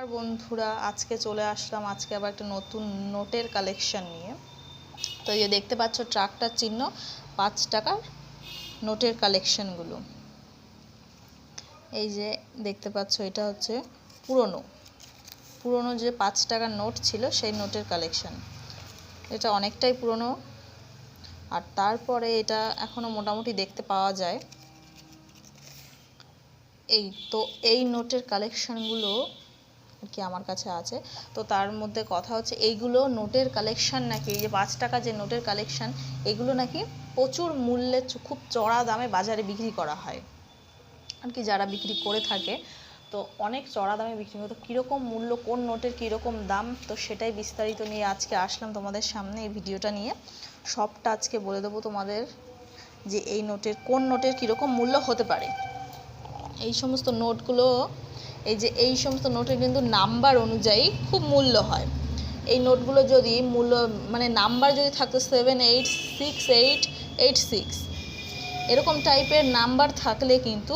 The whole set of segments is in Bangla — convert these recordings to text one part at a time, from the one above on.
আর বন্ধুরা, আজকে চলে আসলাম, আজকে আবার একটা নতুন নোটের কালেকশন নিয়ে। তো এই দেখতে পাচ্ছ, ট্রাকটার চিহ্ন, পাঁচ টাকার নোটের কালেকশনগুলো এই যে দেখতে পাচ্ছ, এটা হচ্ছে পুরনো। পুরনো যে পাঁচ টাকার নোট ছিল, সেই নোটের কালেকশন এটা অনেকটাই পুরনো। আর তারপরে এটা এখনও মোটামুটি দেখতে পাওয়া যায়। এই তো, এই নোটের কালেকশনগুলো কি আমার কাছে আছে। তো তার মধ্যে কথা হচ্ছে, এইগুলো নোটের কালেকশন নাকি, এই যে পাঁচ টাকা যে নোটের কালেকশন এগুলো নাকি প্রচুর মূল্যে খুব চড়া দামে বাজারে বিক্রি করা হয়। আর কি যারা বিক্রি করে থাকে, তো অনেক চড়া দামে বিক্রি তো কীরকম মূল্য, কোন নোটের কীরকম দাম, তো সেটাই বিস্তারিত নিয়ে আজকে আসলাম তোমাদের সামনে এই ভিডিওটা নিয়ে। সবটা আজকে বলে দেবো তোমাদের যে এই নোটের, কোন নোটের কীরকম মূল্য হতে পারে। এই সমস্ত নোটগুলো এই যে এই সমস্ত নোটের কিন্তু নাম্বার অনুযায়ী খুব মূল্য হয়। এই নোটগুলো যদি মূল্য মানে নাম্বার যদি থাকতো seven eight six eight eight six এরকম টাইপের নাম্বার থাকলে কিন্তু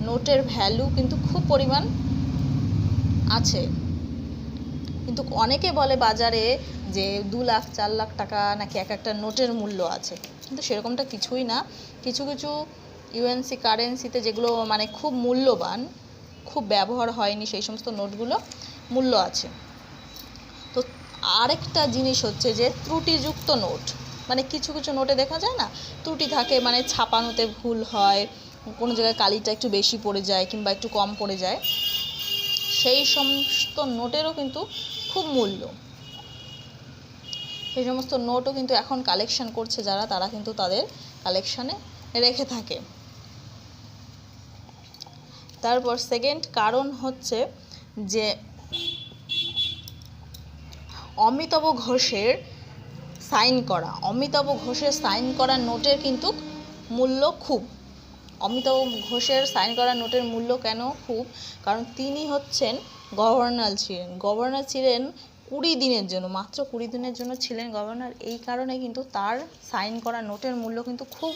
নোটের ভ্যালু কিন্তু খুব পরিমাণ আছে। কিন্তু অনেকে বলে বাজারে যে দু লাখ, চার লাখ টাকা নাকি এক একটা নোটের মূল্য আছে। কিন্তু সেরকমটা কিছুই না। কিছু কিছু ইউএনসি কারেন্সিতে যেগুলো মানে খুব মূল্যবান খুব ব্যবহার হয়নি, সেই সমস্ত নোটগুলো মূল্য আছে। তো আরেকটা জিনিস হচ্ছে যে ত্রুটিযুক্ত নোট মানে কিছু কিছু নোটে দেখা যায় না, ত্রুটি থাকে মানে ছাপানোতে ভুল হয়, কোনো জায়গায় কালিটা একটু বেশি পড়ে যায় কিংবা একটু কম পড়ে যায়, সেই সমস্ত নোটেরও কিন্তু খুব মূল্য। সেই সমস্ত নোটও কিন্তু এখন কালেকশন করছে যারা, তারা কিন্তু তাদের কালেকশানে রেখে থাকে। তারপর সেকেন্ড কারণ হচ্ছে যে অমিতাভ ঘোষের সাইন করা। অমিতাভ ঘোষের সাইন করা নোটের কিন্তু মূল্য খুব। অমিতাভ ঘোষের সাইন করা নোটের মূল্য কেন খুব? কারণ তিনি হচ্ছেন গভর্নর ছিলেন। গভর্নর ছিলেন কুড়ি দিনের জন্য, মাত্র কুড়ি দিনের জন্য ছিলেন গভর্নর এই কারণে কিন্তু তার সাইন করা নোটের মূল্য কিন্তু খুব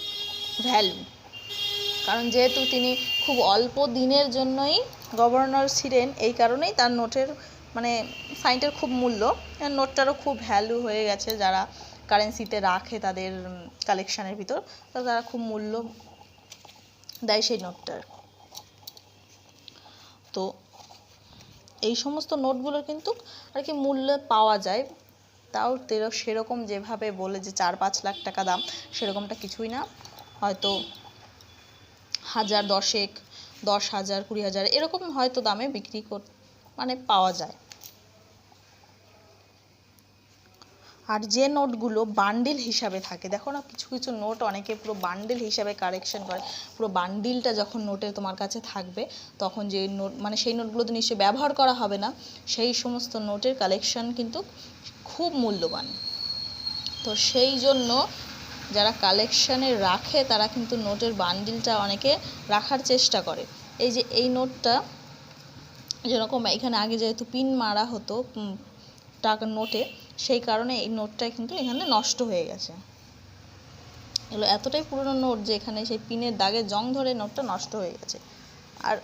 ভ্যালু কারণ যেহেতু তিনি খুব অল্প দিনের জন্যই গভর্নর ছিলেন, এই কারণেই তার নোটের মানে সাইনটার খুব মূল্য। নোটটারও খুব ভ্যালু হয়ে গেছে যারা কারেন্সিতে রাখে তাদের কালেকশানের ভিতর, তো তারা খুব মূল্য দেয় সেই নোটটার। তো এই সমস্ত নোটগুলোর কিন্তু আর কি মূল্য পাওয়া যায়। তাও সেরকম যেভাবে বলে যে চার পাঁচ লাখ টাকা দাম, সেরকমটা কিছুই না। হয়তো হাজার, দশেক, দশ হাজার, কুড়ি হাজার এরকম হয়তো দামে বিক্রি কর মানে পাওয়া যায়। আর যে নোটগুলো বান্ডিল হিসাবে থাকে, দেখো না কিছু কিছু নোট অনেকে পুরো বান্ডিল হিসাবে কারেকশন করে। পুরো বান্ডিলটা যখন নোটে তোমার কাছে থাকবে, তখন যে নোট মানে সেই নোটগুলো তো নিশ্চয়ই ব্যবহার করা হবে না, সেই সমস্ত নোটের কালেকশন কিন্তু খুব মূল্যবান। তো সেই জন্য যারা কালেকশানে রাখে, তারা কিন্তু নোটের বান্ডিলটা অনেকে রাখার চেষ্টা করে। এই যে এই নোটটা যেরকম এখানে আগে যেহেতু পিন মারা হতো টাকার নোটে সেই কারণে এই নোটটা কিন্তু এখানে নষ্ট হয়ে গেছে। এগুলো এতটাই পুরনো নোট যে এখানে সেই পিনের দাগে জং ধরে নোটটা নষ্ট হয়ে গেছে। আর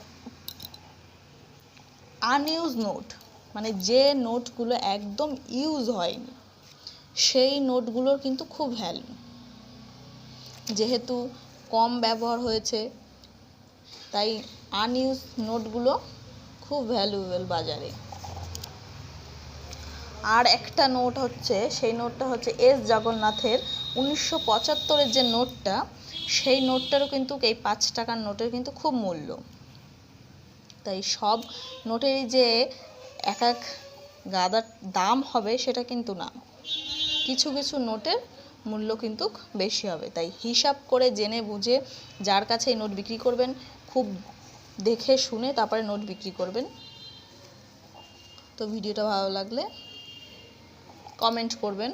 আনইউজ নোট মানে যে নোটগুলো একদম ইউজ হয়নি, সেই নোটগুলোর কিন্তু খুব ভ্যালু যেহেতু কম ব্যবহার হয়েছে, তাই আনইউজ নোটগুলো খুব ভ্যালুয়েবল বাজারে। আর একটা নোট হচ্ছে, সেই নোটটা হচ্ছে এস জগন্নাথের। উনিশশো পঁচাত্তরের যে নোটটা, সেই নোটটারও কিন্তু এই পাঁচ টাকার নোটের কিন্তু খুব মূল্য। তাই সব নোটেরই যে এক এক গাদার দাম হবে, সেটা কিন্তু না। কিছু কিছু নোটের মূল্য কিন্তু বেশি হবে। তাই হিসাব করে জেনে বুঝে যার কাছে এই নোট বিক্রি করবেন, খুব দেখে শুনে তারপরে নোট বিক্রি করবেন। তো ভিডিওটা ভালো লাগলে কমেন্ট করবেন।